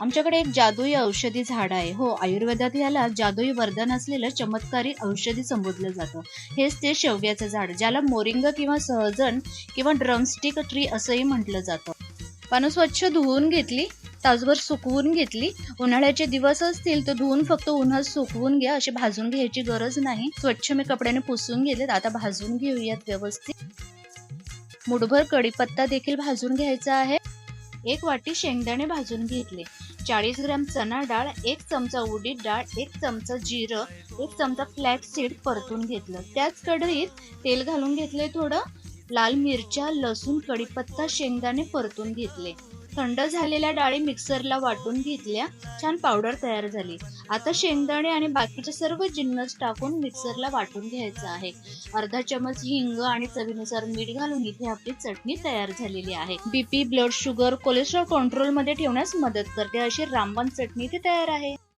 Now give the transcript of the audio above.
आमच्याकडे एक जादुई औषधी झाड आहे. हो आयुर्वेदात याला जादुई वरदान असलेलं चमत्कारी औषधी संबोधलं जातं. हेच ते शेवग्याचं झाड ज्याला मोरिंग किंवा सहजन किंवा ड्रमस्टिक ट्री असंही म्हटलं जातं. पानं स्वच्छ धुवून घेतली तासभर सुकवून घेतली. उन्हाळ्याचे दिवस असतील तर धुवून फक्त उन्हात सुकवून घ्या अशी भाजून घ्यायची गरज नाही. स्वच्छ मी कपड्याने पुसून घेतलेत आता भाजून घेऊयात व्यवस्थित. मुठभर कढीपत्ता देखील भाजून घ्यायचा आहे. एक वाटी शेंगदाणे भाजून घेतले. चाळीस ग्रॅम चणा डाळ एक चमचा उडीद डाळ एक चमचा जिरं एक चमचा फ्लॅक्स सीड परतून घेतलं. त्याच कढईत तेल घालून घेतले थोडं. लाल मिरच्या लसूण कढीपत्ता शेंगदाणे परतून घेतले. थंड झालेल्या डाळी मिक्सरला वाटून घेतल्या. छान पावडर तयार झाली. आता शेंगदाणे आणि बाकीचे सर्व जिन्नस टाकून मिक्सरला वाटून घ्यायचं आहे. अर्धा चमच हिंग आणि चवीनुसार मीठ घालून इथे आपली चटणी तयार झालेली आहे. बीपी ब्लड शुगर कोलेस्ट्रॉल कंट्रोलमध्ये ठेवण्यास मदत करते अशी रामबाण चटणी इथे तयार आहे.